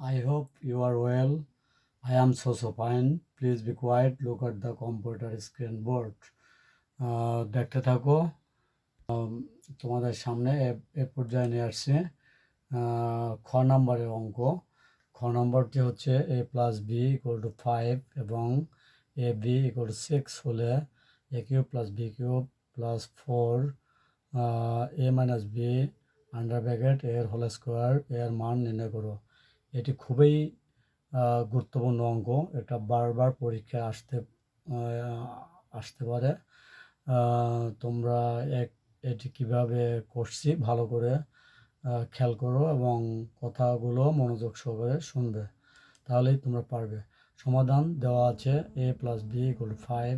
I hope you are well. I am so so fine. Please be quiet. Look at the computer screen board. আহ, দেখতে থাকো আম, তোমাদের সামনে এ- পর্যায়ে নিয়ে আসছে আহ, খ নম্বরের অঙ্ক খ নম্বরটি হচ্ছে A plus B equal to five এবং A B equal to six হলে A cube plus B cube plus four A minus B under bracket এর হোল স্কোয়ার এর মান নির্ণয় করো এটি খুবই গুরুত্বপূর্ণ অঙ্গ এটা বারবার পরীক্ষায় আসতে আসতে পারে। তোমরা এক, এটি কীভাবে করছি ভালো করে খেয়াল করো এবং কথাগুলো মনোযোগ সহকারে শুনবে, তাহলেই তোমরা পারবে। সমাধান দেওয়া আছে A plus B equal five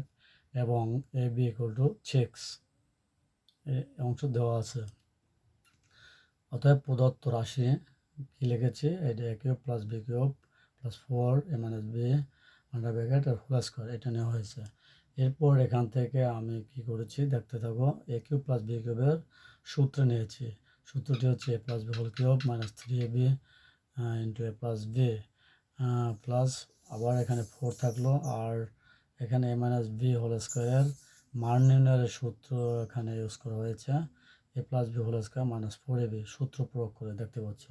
এবং A B equal to six অংশ দেওয়া আছে। অতএব প্রদত্ত রাশি কি লিখেছি? এটা A cube plus B cube plus four A minus B under bracket R whole square এটা নেওয়া হয়েছে। এরপর এখান থেকে আমি কি করেছি? দেখতে থাকো এ কিউব প্লাস বি কিউবের সূত্র নিয়েছি। সূত্রটি হচ্ছে A plus B whole cube minus three A B into A plus B plus আবার এখানে ফোর থাকল। আর এখানে এ মাইনাস বি হোল স্কোয়ারের মান নির্ণয়ের সূত্র এখানে ইউজ করা হয়েছে। A plus B whole square minus four A B সূত্র প্রয়োগ করে, দেখতে পাচ্ছ।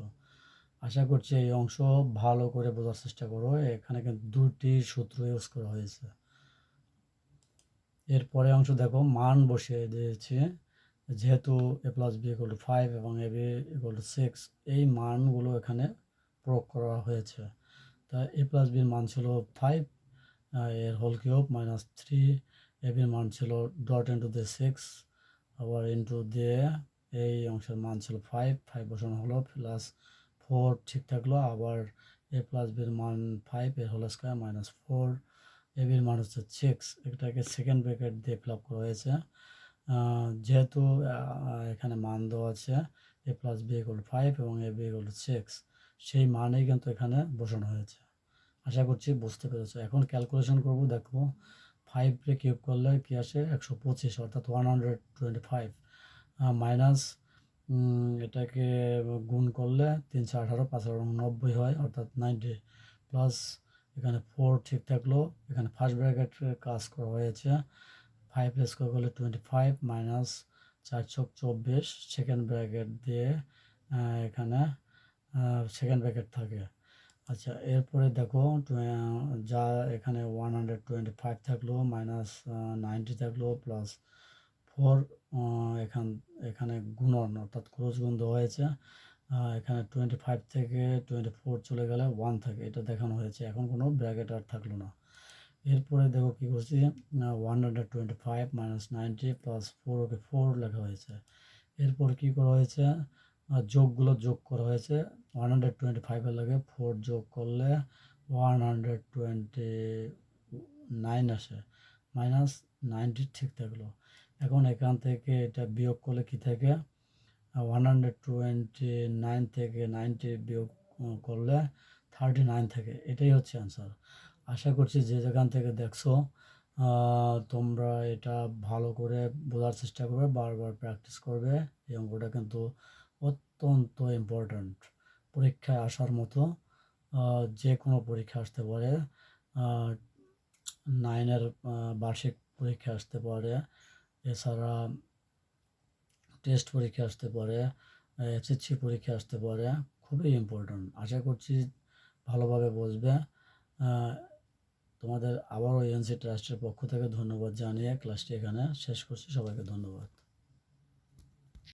আশা করছি এই অংশ ভালো করে বোঝার চেষ্টা করো। এখানে কিন্তু দুটি সূত্র ইউজ করা হয়েছে। এরপরে অংশ দেখো, মান বসিয়ে দিয়েছি। যেহেতু A plus B equal to five এবং A B equal to six এই মানগুলো এখানে প্রয়োগ করা হয়েছে। তা এ প্লাস বির মান ছিল ফাইভ এর whole cube minus three A বির মান ছিল ডট ইন্টু দিয়ে সিক্স আবার ইন্টু দিয়ে এই অংশের মান ছিল ফাইভ ফাইভ বসানো হলো প্লাস ফোর ঠিক থাকল, আবার এ প্লাস বির মান ফাইভ এর whole square minus four A বির মান হচ্ছে সিক্স এটাকে সেকেন্ড ব্র্যাকেট দিয়ে ফিল আপ করা হয়েছে। যেহেতু এখানে মান দেওয়া আছে A plus B equal five এবং এ বি ইকুয়াল সিক্স সেই মানেই কিন্তু এখানে বসানো হয়েছে। আশা করছি বুঝতে পেরেছ। এখন ক্যালকুলেশন করব দেখো ফাইভকে কিউব করলে কী আসে? একশো পঁচিশ, অর্থাৎ one hundred twenty five minus এটাকে গুণ করলে তিনশো আঠারো, পাঁচ নব্বই হয়, অর্থাৎ নাইনটি প্লাস এখানে ফোর ঠিক থাকল। এখানে ফার্স্ট ব্র্যাকেট কাজ করা হয়েছে। ফাইভ স্কোয়ার করলে টোয়েন্টি ফাইভ মাইনাস চার ছক চব্বিশ সেকেন্ড ব্র্যাকেট দিয়ে এখানে সেকেন্ড ব্র্যাকেট থাকে। আচ্ছা এরপরে দেখো যা এখানে ওয়ান হান্ড্রেড টোয়েন্টি ফাইভ থাকল মাইনাস নাইনটি থাকল প্লাস ফোর এখান, এখানে গুণন, অর্থাৎ ক্রোশ গুণ দেওয়া হয়েছে এখানে টোয়েন্টি ফাইভ থেকে টোয়েন্টি ফোর চলে গেলে ওয়ান থাকে, এটা দেখানো হয়েছে। এখন কোনো ব্র্যাকেট আর থাকল না। এরপরে দেখো কী করছি one hundred twenty five minus ninety plus four okay four লেখা হয়েছে। এরপর কী করা হয়েছে যোগগুলো যোগ করা হয়েছে। ওয়ান হান্ড্রেড টোয়েন্টি ফাইভের লাগে ফোর যোগ করলে ওয়ান হান্ড্রেড টোয়েন্টি নাইন আসে। মাইনাস নাইনটি ঠিক থাকল। এখন এখান থেকে এটা বিয়োগ করলে কি থাকে? ওয়ান হান্ড্রেড টোয়েন্টি নাইন থেকে নাইনটি বিয়োগ করলে থার্টি নাইন থাকে। এটাই হচ্ছে অ্যান্সার আশা করছি যে যেখান থেকে দেখছ তোমরা এটা ভালো করে বোঝার চেষ্টা করবে, বারবার প্র্যাকটিস করবে। এই অঙ্কটা কিন্তু অত্যন্ত ইম্পর্ট্যান্ট পরীক্ষায় আসার মতো যে কোনো পরীক্ষা আসতে পারে নাইনের বার্ষিক পরীক্ষা আসতে পারে। এছাড়া টেস্ট পরীক্ষা আসতে পারে এসএসসি পরীক্ষা আসতে পারে, খুবই ইম্পর্ট্যান্ট আশা করছি ভালোভাবে বসবে। তোমাদের আবারও এনসি ট্রাস্টের পক্ষ থেকে ধন্যবাদ জানিয়ে ক্লাসটি এখানে শেষ করছি। সবাইকে ধন্যবাদ।